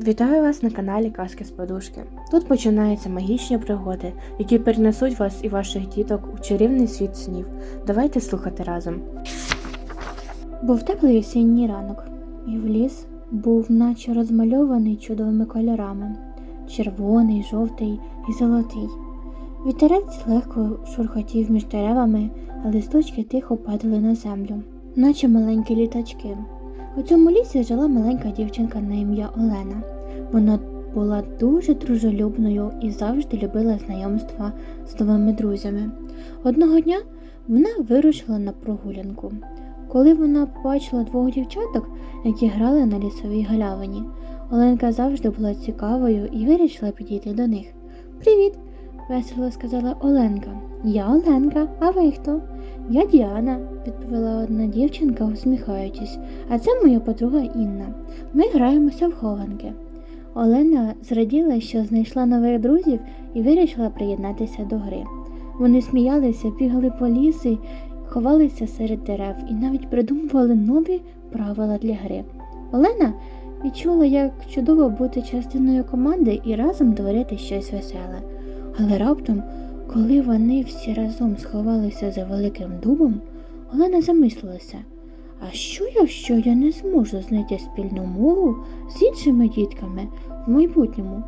Вітаю вас на каналі Казки з Подушки. Тут починаються магічні пригоди, які перенесуть вас і ваших діток у чарівний світ снів. Давайте слухати разом. Був теплий осінній ранок, і в ліс був наче розмальований чудовими кольорами червоний, жовтий і золотий. Вітерець легко шурхотів між деревами, а листочки тихо падали на землю, наче маленькі літачки. У цьому лісі жила маленька дівчинка на ім'я Олена. Вона була дуже дружелюбною і завжди любила знайомства з новими друзями. Одного дня вона вирушила на прогулянку. Коли вона побачила двох дівчаток, які грали на лісовій галявині, Оленка завжди була цікавою і вирішила підійти до них. Привіт! весело сказала Оленка. Я Оленка, а ви хто? Я Діана, відповіла одна дівчинка, усміхаючись, а це моя подруга Інна. Ми граємося в хованки. Олена зраділа, що знайшла нових друзів і вирішила приєднатися до гри. Вони сміялися, бігали по лісі, ховалися серед дерев і навіть придумували нові правила для гри. Олена відчула, як чудово бути частиною команди і разом творити щось веселе. Але раптом, коли вони всі разом сховалися за великим дубом, Олена замислилася. А що, якщо я не зможу знайти спільну мову з іншими дітками в майбутньому?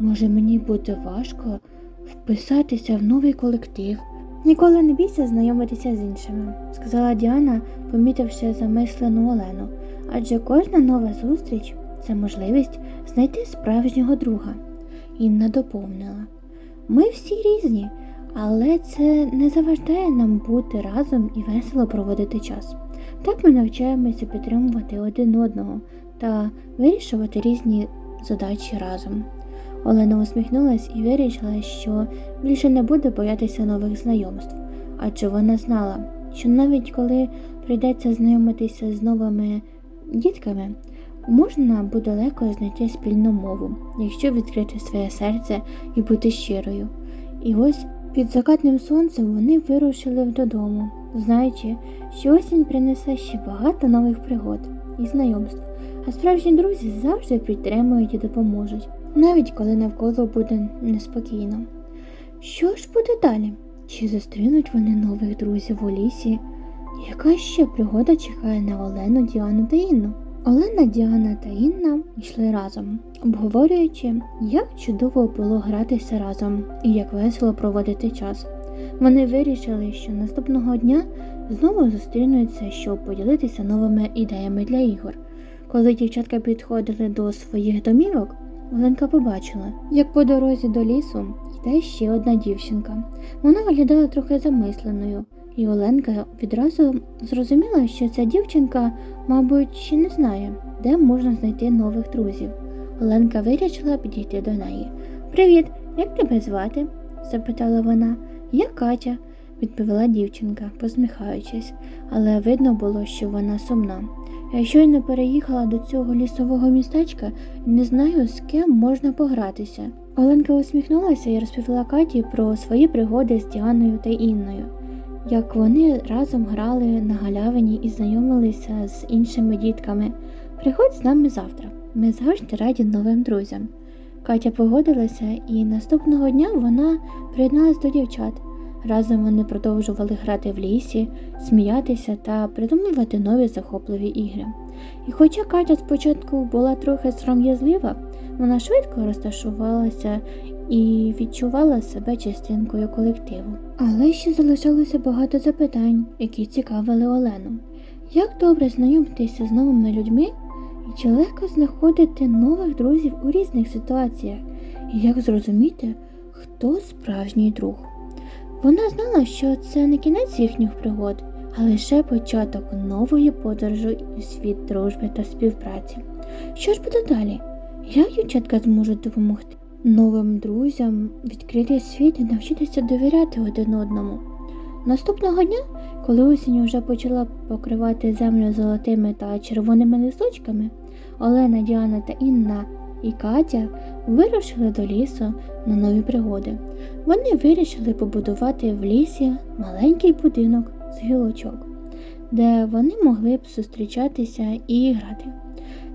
Може, мені буде важко вписатися в новий колектив? Ніколи не бійся знайомитися з іншими, сказала Діана, помітивши замислену Олену, адже кожна нова зустріч це можливість знайти справжнього друга. Інна доповнила. Ми всі різні, але це не заважає нам бути разом і весело проводити час. Так ми навчаємося підтримувати один одного та вирішувати різні задачі разом. Олена усміхнулась і вирішила, що більше не буде боятися нових знайомств, адже вона знала, що навіть коли прийдеться знайомитися з новими дітками, можна буде легко знайти спільну мову, якщо відкрити своє серце і бути щирою. І ось під закатним сонцем вони вирушили додому, знаючи, що осінь принесе ще багато нових пригод і знайомств, а справжні друзі завжди підтримують і допоможуть, навіть коли навколо буде неспокійно. Що ж буде далі? Чи зустрінуть вони нових друзів у лісі? Яка ще пригода чекає на Олену, Діану та Інну? Олена, Діана та Інна йшли разом, обговорюючи, як чудово було гратися разом і як весело проводити час. Вони вирішили, що наступного дня знову зустрінуться, щоб поділитися новими ідеями для ігор. Коли дівчатка підходили до своїх домівок, Оленка побачила, як по дорозі до лісу йде ще одна дівчинка. Вона виглядала трохи замисленою, і Оленка відразу зрозуміла, що ця дівчинка, мабуть, ще не знає, де можна знайти нових друзів. Оленка вирішила підійти до неї. Привіт, як тебе звати? запитала вона. Я Катя, відповіла дівчинка, посміхаючись, але видно було, що вона сумна. Я щойно переїхала до цього лісового містечка і не знаю, з ким можна погратися. Оленка усміхнулася і розповіла Каті про свої пригоди з Діаною та Інною, як вони разом грали на галявині і знайомилися з іншими дітками. Приходь з нами завтра. Ми завжди раді новим друзям. Катя погодилася, і наступного дня вона приєдналась до дівчат. Разом вони продовжували грати в лісі, сміятися та придумувати нові захопливі ігри. І хоча Катя спочатку була трохи сором'язлива, вона швидко розташувалася і відчувала себе частинкою колективу. Але ще залишалося багато запитань, які цікавили Олену. Як добре знайомитися з новими людьми і чи легко знаходити нових друзів у різних ситуаціях, і як зрозуміти, хто справжній друг? Вона знала, що це не кінець їхніх пригод, а лише початок нової подорожі у світ дружби та співпраці. Що ж буде далі? Як дівчатка зможуть допомогти новим друзям відкрити світ і навчитися довіряти один одному? Наступного дня, коли осінь вже почала покривати землю золотими та червоними листочками, Олена, Діана та Інна і Катя вирушили до лісу на нові пригоди. Вони вирішили побудувати в лісі маленький будинок з гілочок, де вони могли б зустрічатися і грати.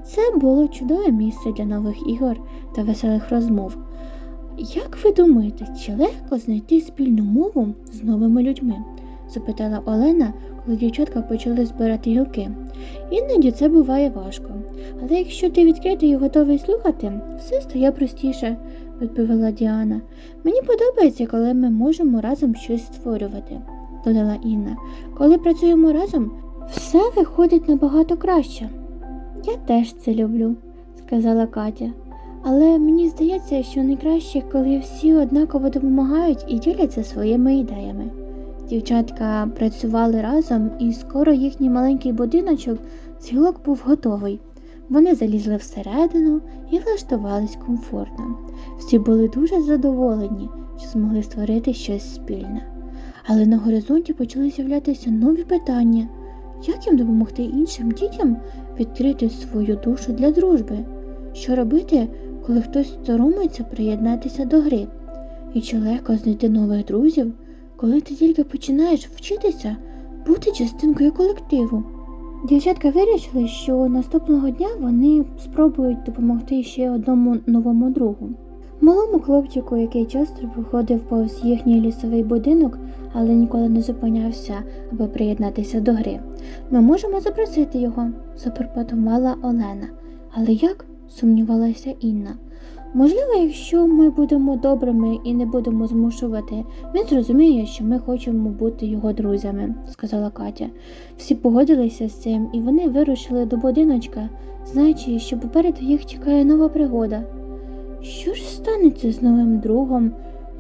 Це було чудове місце для нових ігор та веселих розмов. Як ви думаєте, чи легко знайти спільну мову з новими людьми? запитала Олена, коли дівчатка почали збирати гілки. Іноді це буває важко, але якщо ти відкритий і готовий слухати, все стає простіше, відповіла Діана. Мені подобається, коли ми можемо разом щось створювати, додала Інна. Коли працюємо разом, все виходить набагато краще. Я теж це люблю, сказала Катя. Але мені здається, що найкраще, коли всі однаково допомагають і діляться своїми ідеями. Дівчатка працювали разом, і скоро їхній маленький будиночок з гілок був готовий. Вони залізли всередину і влаштувались комфортно. Всі були дуже задоволені, що змогли створити щось спільне. Але на горизонті почали з'являтися нові питання: як їм допомогти іншим дітям відкрити свою душу для дружби? Що робити, коли хтось соромиться приєднатися до гри? І чи легко знайти нових друзів, коли ти тільки починаєш вчитися бути частинкою колективу? Дівчатка вирішили, що наступного дня вони спробують допомогти ще одному новому другу. Малому хлопчику, який часто проходив повз їхній лісовий будинок, але ніколи не зупинявся, аби приєднатися до гри. Ми можемо запросити його, запропонувала Олена. Але як? Сумнівалася Інна. Можливо, якщо ми будемо добрими і не будемо змушувати, він зрозуміє, що ми хочемо бути його друзями, сказала Катя. Всі погодилися з цим, і вони вирушили до будиночка, знаючи, що попереду їх чекає нова пригода. Що ж станеться з новим другом?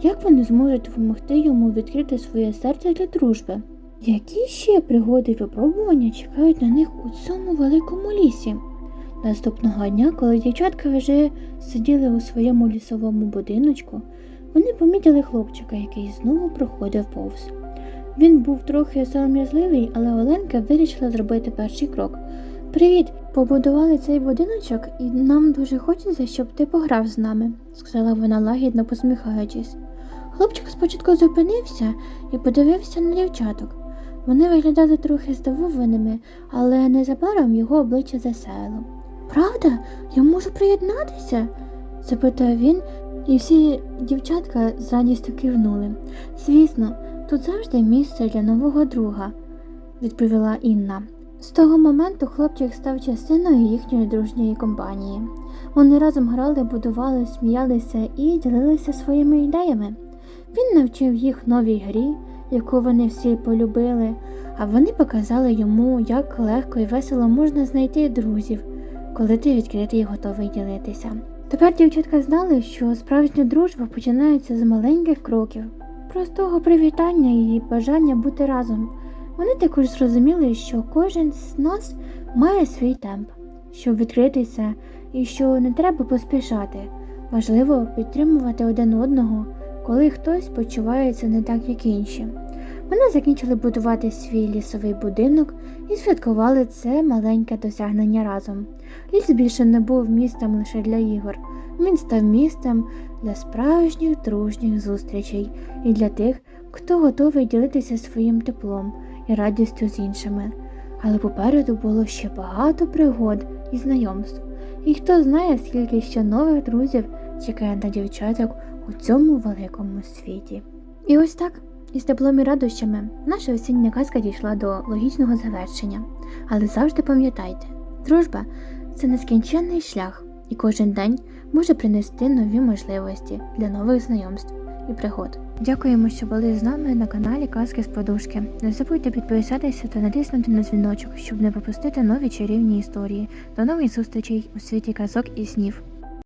Як вони зможуть допомогти йому відкрити своє серце для дружби? Які ще пригоди і випробування чекають на них у цьому великому лісі? Наступного дня, коли дівчатка вже сиділи у своєму лісовому будиночку, вони помітили хлопчика, який знову проходив повз. Він був трохи сором'язливий, але Оленка вирішила зробити перший крок. Привіт! Побудували цей будиночок, і нам дуже хочеться, щоб ти пограв з нами, сказала вона лагідно посміхаючись. Хлопчик спочатку зупинився і подивився на дівчаток. Вони виглядали трохи здивованими, але незабаром його обличчя засяяло. Правда, я можу приєднатися? запитав він, і всі дівчатка з радістю кивнули. Звісно, тут завжди місце для нового друга, відповіла Інна. З того моменту хлопчик став частиною їхньої дружньої компанії. Вони разом грали, будували, сміялися і ділилися своїми ідеями. Він навчив їх новій грі, яку вони всі полюбили, а вони показали йому, як легко і весело можна знайти друзів, коли ти відкритий і готовий ділитися. Тепер дівчатка знали, що справжня дружба починається з маленьких кроків, простого привітання і бажання бути разом. Вони також зрозуміли, що кожен з нас має свій темп, щоб відкритися, і що не треба поспішати. Важливо підтримувати один одного, коли хтось почувається не так, як інші. Вони закінчили будувати свій лісовий будинок і святкували це маленьке досягнення разом. Ліс більше не був містом лише для ігор. Він став містом для справжніх дружніх зустрічей і для тих, хто готовий ділитися своїм теплом і радістю з іншими. Але попереду було ще багато пригод і знайомств. І хто знає, скільки ще нових друзів чекає на дівчаток у цьому великому світі. І ось так, із теплом і радощами, наша осіння казка дійшла до логічного завершення. Але завжди пам'ятайте, дружба це нескінченний шлях, і кожен день може принести нові можливості для нових знайомств і пригод. Дякуємо, що були з нами на каналі Казки з Подушки. Не забудьте підписатися та натиснути на дзвіночок, щоб не пропустити нові чарівні історії. До нових зустрічей у світі казок і снів.